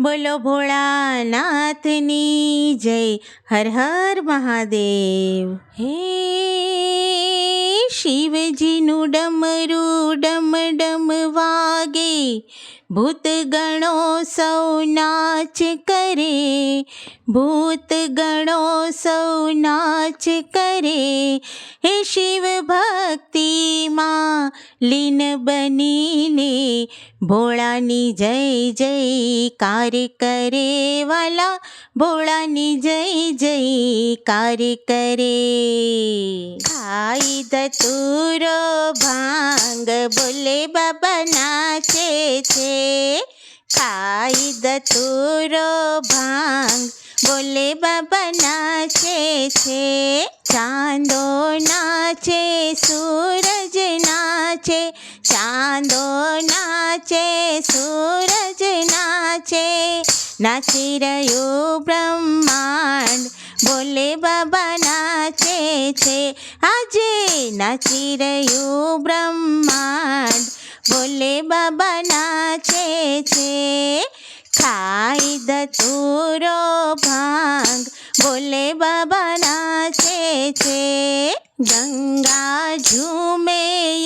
બોલો ભોળાનાથની જય, હર હર મહાદેવ. હે શિવજીનું ડમરું ડમ ડમ વાગે ભૂત ગણો સૌ નાચ કરે ભૂત ગણો સૌ નાચ કરે. હે શિવ ભક્તિમાં લીન બનીને ભોળાની જય જયકાર કરે વાલા ભોળાની જય જયકાર કરે ખાઈ ધતુરો ભાંગ બોલે બાબા નાચે છે. ખાઈ ધતુરો ભાંગ બોલે બાબા નાચે છે. ચાંદો નાચે સૂરજ નાચે, ચાંદો નાચે, સૂરજ નાચે. નાચી રહ્યું બ્રહ્માંડ, બોલે બાબા નાચે છે. આજે નાચી રહ્યું બ્રહ્માંડ, બોલે બાબા નાચે છે. ખાઈ દતુરો ભાંગ, બોલે બાબા નાચે છે. ગંગા ઝૂમે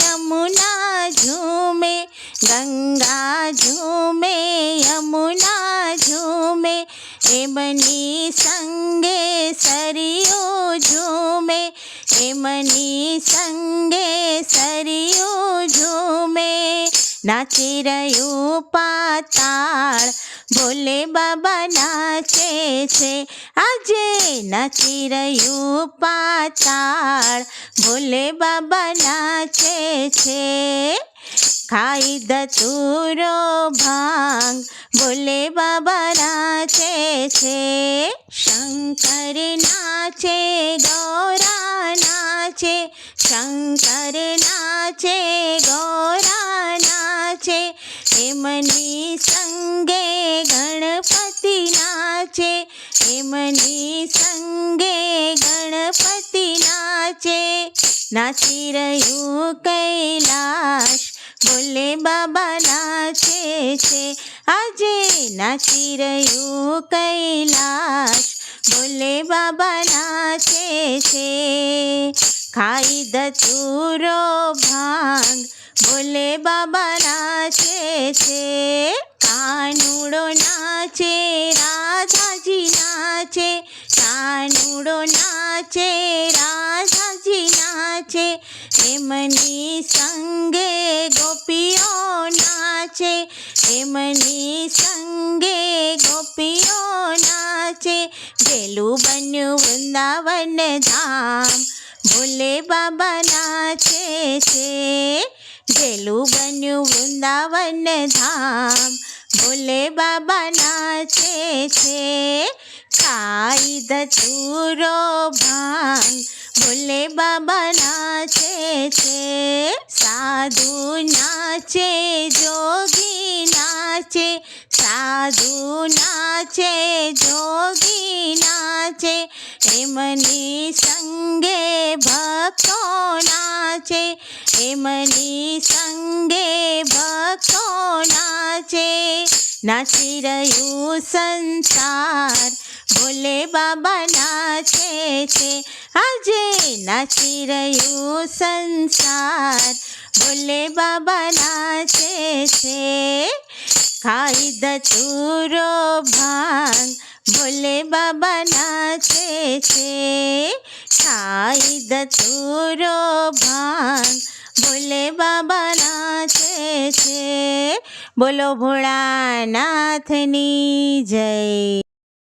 એમની સંગે સરિયો ઝૂમે એમની સંગે સરિયો ઝૂમે. નાચી રહ્યું પાતાળ, ભોલે બાબા નાચે છે. આજે નાચી રહ્યું પાતાળ, ભોલે બાબા નાચે છે. ખાઈ દતુરો ભાંગ, ભોલે બાબા છે? શંકર નાચે ગૌરા નાચે શંકર નાચે ગૌરા નાચે હેમની સંગે ગણપતિ નાચે હેમની સંગે ગણપતિ નાચે નાચી રહ્યું કૈલાશ, બોલે બાબા નાચે છે. આજે નાચી રહ્યું કૈલાશ. બોલે બાબા નાચે છે. ખાઈ દતુરો ભાંગ. બોલે બાબા નાચે છે. કાનુડો નાચે રાધાજી નાચે. કાનુડો નાચે રાધાજી નાચે. એમની સંગે ગોપીઓ નાચે. એમની સંગે ગોપીઓ નાચે. ગેલું બન્યું વૃંદાવન ધામ. ભોલે બાબા નાચે છે. ગેલું બન્યું વૃંદાવન ધામ. ભોલે બાબા નાચે છે. ખાઈ દતુરો ભાંગ. ભોલે બાબા નાચે છે. સાધુ નાચે જોગી. નાચે સાધુ નાચે જોગી નાચે એમની સંગે ભક્તો નાચે એમની સંગે ભક્તો નાચે નાચી રહ્યું સંસાર ભોલે બાબા નાચે છે. આજે નાચી રહ્યું સંસાર ભોલે બાબા નાચે છે. ખાઈ દતુરો ભાંગ ભોલે બાબા નાચે છે ખાઈ દતુરો ભાંગ ભોલે બાબા નાચે છે બોલો ભોળાનાથની જય